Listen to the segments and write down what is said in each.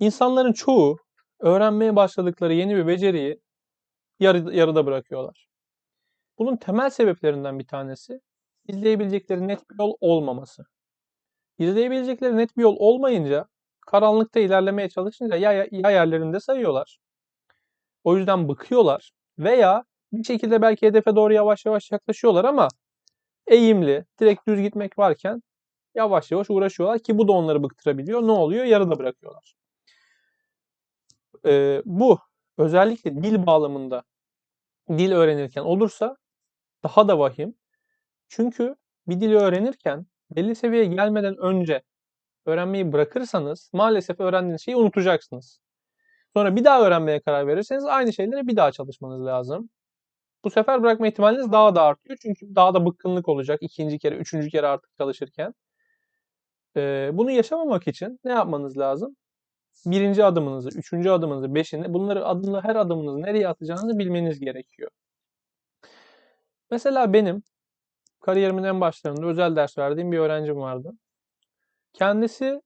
İnsanların çoğu öğrenmeye başladıkları yeni bir beceriyi yarı, yarıda bırakıyorlar. Bunun temel sebeplerinden bir tanesi izleyebilecekleri net bir yol olmaması. İzleyebilecekleri net bir yol olmayınca karanlıkta ilerlemeye çalışınca ya, ya yerlerinde sayıyorlar. O yüzden bıkıyorlar veya bir şekilde belki hedefe doğru yavaş yavaş yaklaşıyorlar ama eğimli, direkt düz gitmek varken yavaş yavaş uğraşıyorlar ki bu da onları bıktırabiliyor. Ne oluyor? Yarıda bırakıyorlar. Ee, bu özellikle dil bağlamında dil öğrenirken olursa daha da vahim. Çünkü bir dili öğrenirken belli seviyeye gelmeden önce öğrenmeyi bırakırsanız maalesef öğrendiğiniz şeyi unutacaksınız. Sonra bir daha öğrenmeye karar verirseniz aynı şeylere bir daha çalışmanız lazım. Bu sefer bırakma ihtimaliniz daha da artıyor. Çünkü daha da bıkkınlık olacak ikinci kere, üçüncü kere artık çalışırken. Ee, bunu yaşamamak için ne yapmanız lazım? Birinci adımınızı, üçüncü adımınızı, beşini, bunları adımla her adımınızı nereye atacağınızı bilmeniz gerekiyor. Mesela benim kariyerimin en başlarında özel ders verdiğim bir öğrencim vardı. Kendisi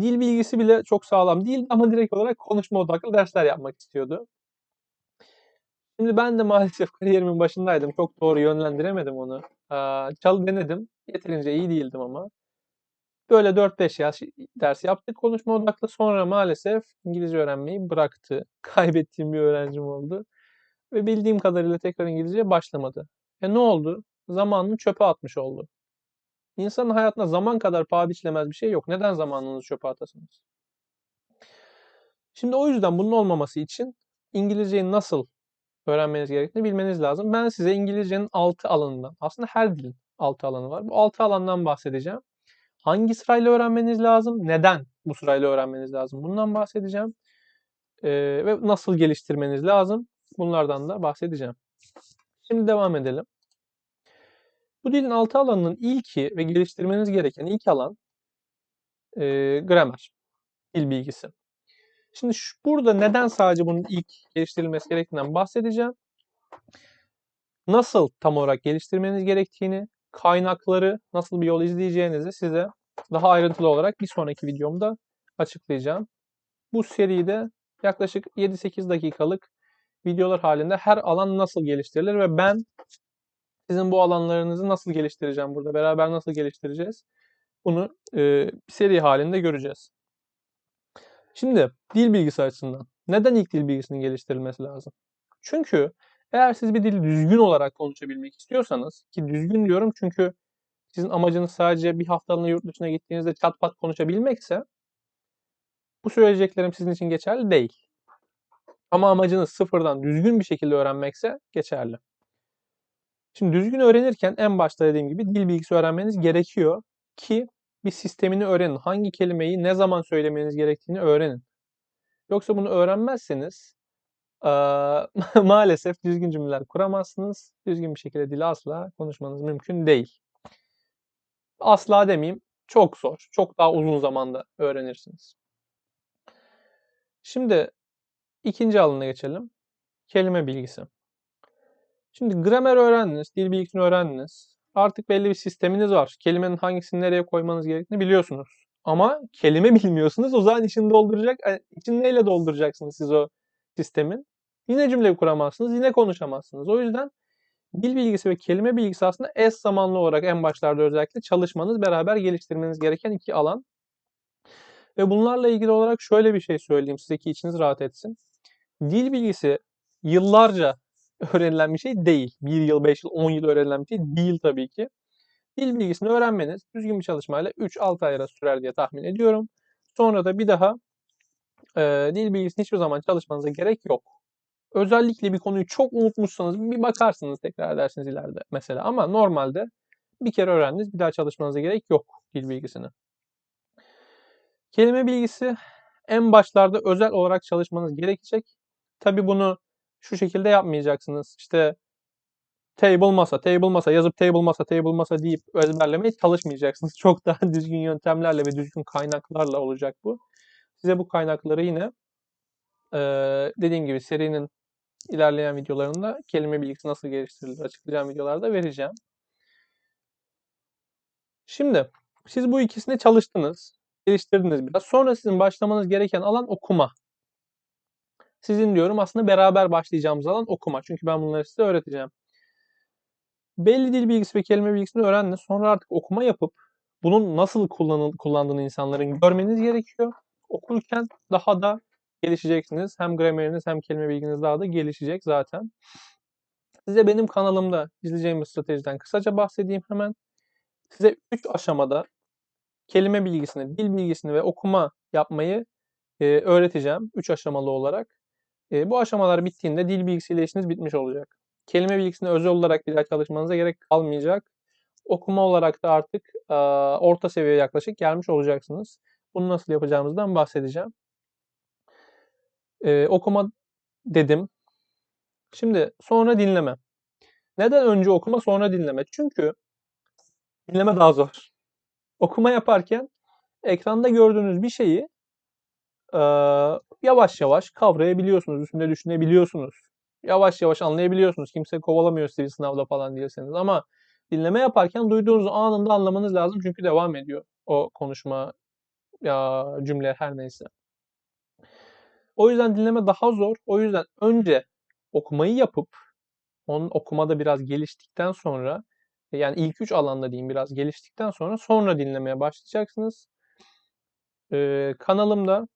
dil bilgisi bile çok sağlam değil ama direkt olarak konuşma odaklı dersler yapmak istiyordu. Şimdi ben de maalesef kariyerimin başındaydım. Çok doğru yönlendiremedim onu. Çal denedim. Yeterince iyi değildim ama. Böyle 4-5 yaş ders yaptık konuşma odaklı. Sonra maalesef İngilizce öğrenmeyi bıraktı. Kaybettiğim bir öğrencim oldu. Ve bildiğim kadarıyla tekrar İngilizce başlamadı. E ne oldu? Zamanını çöpe atmış oldu. İnsanın hayatında zaman kadar paha biçilemez bir şey yok. Neden zamanınızı çöpe atasınız? Şimdi o yüzden bunun olmaması için İngilizceyi nasıl öğrenmeniz gerektiğini bilmeniz lazım. Ben size İngilizcenin 6 alanından, aslında her dilin 6 alanı var. Bu 6 alandan bahsedeceğim. Hangi sırayla öğrenmeniz lazım? Neden bu sırayla öğrenmeniz lazım? Bundan bahsedeceğim. Ee, ve nasıl geliştirmeniz lazım? Bunlardan da bahsedeceğim. Şimdi devam edelim. Bu dilin altı alanının ilki ve geliştirmeniz gereken ilk alan e, gramer, dil bilgisi. Şimdi şu, burada neden sadece bunun ilk geliştirilmesi gerektiğinden bahsedeceğim. Nasıl tam olarak geliştirmeniz gerektiğini, kaynakları, nasıl bir yol izleyeceğinizi size daha ayrıntılı olarak bir sonraki videomda açıklayacağım. Bu seride yaklaşık 7-8 dakikalık videolar halinde her alan nasıl geliştirilir ve ben sizin bu alanlarınızı nasıl geliştireceğim burada, beraber nasıl geliştireceğiz bunu e, bir seri halinde göreceğiz. Şimdi dil bilgisi açısından neden ilk dil bilgisinin geliştirilmesi lazım? Çünkü eğer siz bir dili düzgün olarak konuşabilmek istiyorsanız ki düzgün diyorum çünkü sizin amacınız sadece bir haftalığına yurt dışına gittiğinizde çat pat konuşabilmekse bu söyleyeceklerim sizin için geçerli değil. Ama amacınız sıfırdan düzgün bir şekilde öğrenmekse geçerli. Şimdi düzgün öğrenirken en başta dediğim gibi dil bilgisi öğrenmeniz gerekiyor ki bir sistemini öğrenin. Hangi kelimeyi ne zaman söylemeniz gerektiğini öğrenin. Yoksa bunu öğrenmezseniz maalesef düzgün cümleler kuramazsınız. Düzgün bir şekilde dili asla konuşmanız mümkün değil. Asla demeyeyim, çok zor. Çok daha uzun zamanda öğrenirsiniz. Şimdi ikinci alana geçelim. Kelime bilgisi. Şimdi gramer öğrendiniz, dil bilgisini öğrendiniz. Artık belli bir sisteminiz var. Kelimenin hangisini nereye koymanız gerektiğini biliyorsunuz. Ama kelime bilmiyorsunuz. O zaman içini dolduracak, e, için neyle dolduracaksınız siz o sistemin? Yine cümle kuramazsınız, yine konuşamazsınız. O yüzden dil bilgisi ve kelime bilgisi aslında eş zamanlı olarak en başlarda özellikle çalışmanız, beraber geliştirmeniz gereken iki alan. Ve bunlarla ilgili olarak şöyle bir şey söyleyeyim size ki içiniz rahat etsin. Dil bilgisi yıllarca öğrenilen bir şey değil. Bir yıl, beş yıl, on yıl öğrenilen bir şey değil tabii ki. Dil bilgisini öğrenmeniz düzgün bir çalışmayla 3-6 ay arası sürer diye tahmin ediyorum. Sonra da bir daha e, dil bilgisini hiçbir zaman çalışmanıza gerek yok. Özellikle bir konuyu çok unutmuşsanız bir bakarsınız tekrar edersiniz ileride mesela. Ama normalde bir kere öğrendiniz bir daha çalışmanıza gerek yok dil bilgisini. Kelime bilgisi en başlarda özel olarak çalışmanız gerekecek. Tabi bunu şu şekilde yapmayacaksınız. İşte table masa, table masa yazıp table masa, table masa deyip ezberlemeye çalışmayacaksınız. Çok daha düzgün yöntemlerle ve düzgün kaynaklarla olacak bu. Size bu kaynakları yine e, dediğim gibi serinin ilerleyen videolarında kelime bilgisi nasıl geliştirilir açıklayacağım videolarda vereceğim. Şimdi siz bu ikisine çalıştınız. geliştirdiniz biraz. Sonra sizin başlamanız gereken alan okuma. Sizin diyorum aslında beraber başlayacağımız alan okuma. Çünkü ben bunları size öğreteceğim. Belli dil bilgisi ve kelime bilgisini öğrendiniz. Sonra artık okuma yapıp bunun nasıl kullanıl- kullandığını insanların görmeniz gerekiyor. Okurken daha da gelişeceksiniz. Hem grameriniz hem kelime bilginiz daha da gelişecek zaten. Size benim kanalımda izleyeceğimiz stratejiden kısaca bahsedeyim hemen. Size 3 aşamada kelime bilgisini, dil bilgisini ve okuma yapmayı e, öğreteceğim 3 aşamalı olarak. E, bu aşamalar bittiğinde dil bilgisiyle işiniz bitmiş olacak. Kelime bilgisini özel olarak bir daha çalışmanıza gerek kalmayacak. Okuma olarak da artık e, orta seviyeye yaklaşık gelmiş olacaksınız. Bunu nasıl yapacağımızdan bahsedeceğim. E, okuma dedim. Şimdi sonra dinleme. Neden önce okuma sonra dinleme? Çünkü dinleme daha zor. Okuma yaparken ekranda gördüğünüz bir şeyi e, yavaş yavaş kavrayabiliyorsunuz, üstünde düşünebiliyorsunuz. Yavaş yavaş anlayabiliyorsunuz. Kimse kovalamıyor sizi sınavda falan diyorsanız. Ama dinleme yaparken duyduğunuz anında anlamanız lazım çünkü devam ediyor o konuşma ya cümle her neyse. O yüzden dinleme daha zor. O yüzden önce okumayı yapıp onun okumada biraz geliştikten sonra yani ilk üç alanda diyeyim biraz geliştikten sonra sonra dinlemeye başlayacaksınız. Ee, kanalımda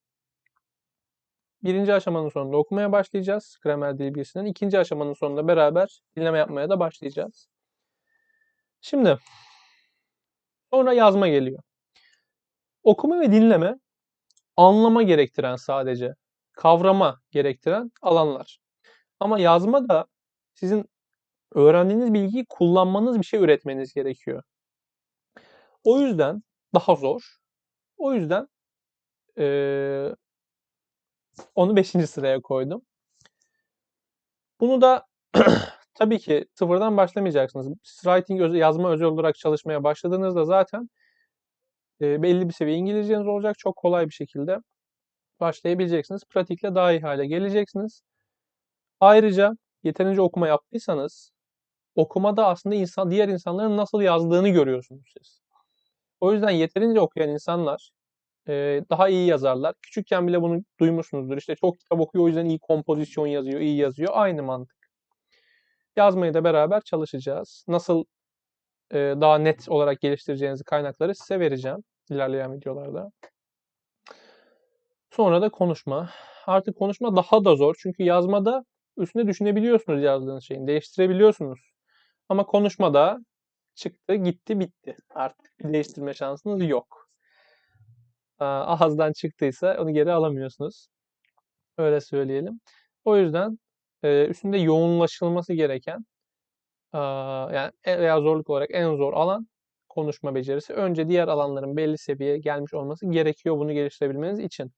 birinci aşamanın sonunda okumaya başlayacağız. Gramer dil bilgisinden. İkinci aşamanın sonunda beraber dinleme yapmaya da başlayacağız. Şimdi sonra yazma geliyor. Okuma ve dinleme anlama gerektiren sadece, kavrama gerektiren alanlar. Ama yazma da sizin öğrendiğiniz bilgiyi kullanmanız bir şey üretmeniz gerekiyor. O yüzden daha zor. O yüzden ee, onu 5. sıraya koydum. Bunu da tabii ki sıfırdan başlamayacaksınız. Writing yazma özel olarak çalışmaya başladığınızda zaten e, belli bir seviye İngilizceniz olacak. Çok kolay bir şekilde başlayabileceksiniz. Pratikle daha iyi hale geleceksiniz. Ayrıca yeterince okuma yaptıysanız okumada aslında insan diğer insanların nasıl yazdığını görüyorsunuz siz. O yüzden yeterince okuyan insanlar e, daha iyi yazarlar. Küçükken bile bunu duymuşsunuzdur. İşte çok kitap okuyor o yüzden iyi kompozisyon yazıyor, iyi yazıyor. Aynı mantık. Yazmayı da beraber çalışacağız. Nasıl e, daha net olarak geliştireceğiniz kaynakları size vereceğim ilerleyen videolarda. Sonra da konuşma. Artık konuşma daha da zor. Çünkü yazmada üstüne düşünebiliyorsunuz yazdığınız şeyin. Değiştirebiliyorsunuz. Ama konuşmada çıktı, gitti, bitti. Artık bir değiştirme şansınız yok. Ağızdan çıktıysa onu geri alamıyorsunuz. Öyle söyleyelim. O yüzden üstünde yoğunlaşılması gereken yani veya zorluk olarak en zor alan konuşma becerisi. Önce diğer alanların belli seviyeye gelmiş olması gerekiyor bunu geliştirebilmeniz için.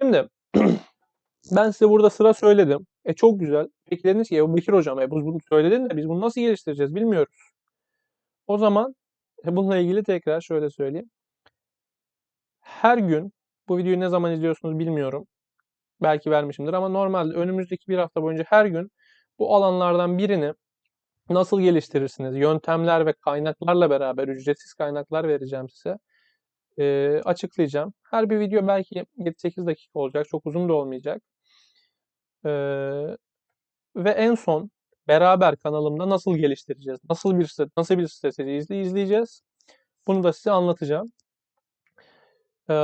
Şimdi ben size burada sıra söyledim. E çok güzel. Peki dediniz ki Bekir hocam e, bunu söyledin de biz bunu nasıl geliştireceğiz bilmiyoruz. O zaman e, bununla ilgili tekrar şöyle söyleyeyim. Her gün bu videoyu ne zaman izliyorsunuz bilmiyorum. Belki vermişimdir ama normalde önümüzdeki bir hafta boyunca her gün bu alanlardan birini nasıl geliştirirsiniz? Yöntemler ve kaynaklarla beraber ücretsiz kaynaklar vereceğim size. E, açıklayacağım. Her bir video belki 7-8 dakika olacak. Çok uzun da olmayacak. E, ve en son beraber kanalımda nasıl geliştireceğiz? Nasıl bir nasıl bir strateji izleyeceğiz? Bunu da size anlatacağım. E,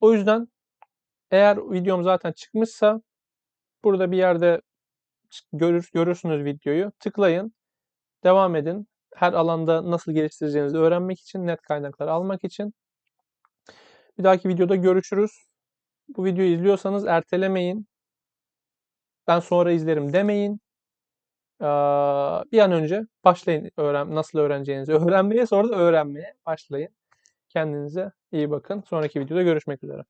o yüzden eğer videom zaten çıkmışsa burada bir yerde görür, görürsünüz videoyu. Tıklayın. Devam edin. Her alanda nasıl geliştireceğinizi öğrenmek için, net kaynaklar almak için. Bir dahaki videoda görüşürüz. Bu videoyu izliyorsanız ertelemeyin. Ben sonra izlerim demeyin. Bir an önce başlayın öğren nasıl öğreneceğinizi öğrenmeye sonra da öğrenmeye başlayın. Kendinize iyi bakın. Sonraki videoda görüşmek üzere.